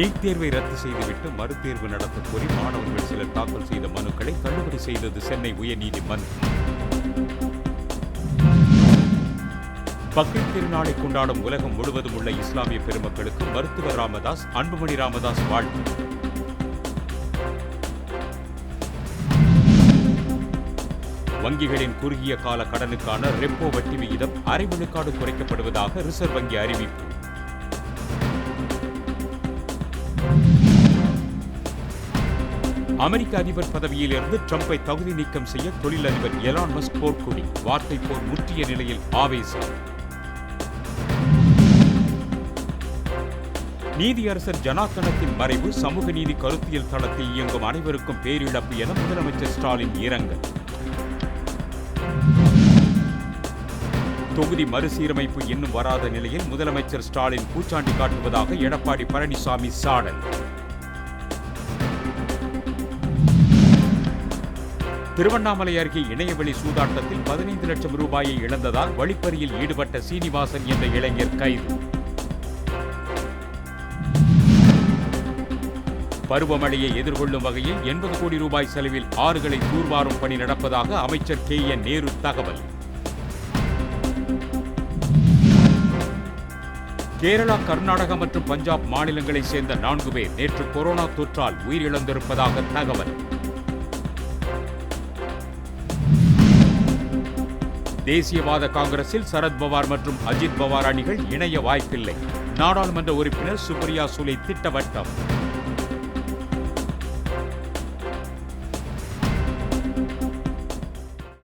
NEET தேர்வை ரத்து செய்துவிட்டு மறுதேர்வு நடத்த கோரி மாணவர்கள் சிலர் தாக்கல் செய்த மனுக்களை தள்ளுபடி செய்தது சென்னை உயர்நீதிமன்றம் பக்ரீத் திருநாளை கொண்டாடும் உலகம் முழுவதும் உள்ள இஸ்லாமிய பெருமக்களுக்கு மருத்துவர் ராமதாஸ் அன்புமணி ராமதாஸ் வாழ்த்து. வங்கிகளின் குறுகிய கால கடனுக்கான ரெப்போ வட்டி விகிதம் அரை விழுக்காடு குறைக்கப்படுவதாக ரிசர்வ் வங்கி அறிவிப்பு. அமெரிக்க அதிபர் பதவியிலிருந்து ட்ரம்பை தகுதி நீக்கம் செய்ய தொழிலதிபர் எலான் மஸ்க் போர்க்குடி வார்த்தை போர் முற்றிய நிலையில் ஆவேசம். நீதியரசர் ஜனார்த்தனத்தின் மறைவு சமூக நீதி கருத்தியல் தளத்தில் இயங்கும் அனைவருக்கும் பேரிழப்பு என முதலமைச்சர் ஸ்டாலின் இரங்கல். தொகுதி மறுசீரமைப்பு இன்னும் வராத நிலையில் முதலமைச்சர் ஸ்டாலின் பூச்சாண்டி காட்டுவதாக எடப்பாடி பழனிசாமி சாடல். திருவண்ணாமலை அருகே இணையவழி சூதாட்டத்தில் பதினைந்து லட்சம் ரூபாயை இழந்ததால் வழிப்பறியில் ஈடுபட்ட சீனிவாசன் என்ற இளைஞர் கைது. பருவமழையை எதிர்கொள்ளும் வகையில் எண்பது கோடி ரூபாய் செலவில் ஆறுகளை தூர்வாரும் பணி நடப்பதாக அமைச்சர் கே. என். நேரு தகவல். கேரளா கர்நாடகா மற்றும் பஞ்சாப் மாநிலங்களைச் சேர்ந்த நான்கு பேர் நேற்று கொரோனா தொற்றால் உயிரிழந்திருப்பதாக தகவல். தேசியவாத காங்கிரஸில் சரத்பவார் மற்றும் அஜித் பவார் அணிகள் இணைய வாய்ப்பில்லை. நாடாளுமன்ற உறுப்பினர் சுப்ரியா சுலை திட்டவட்டம்.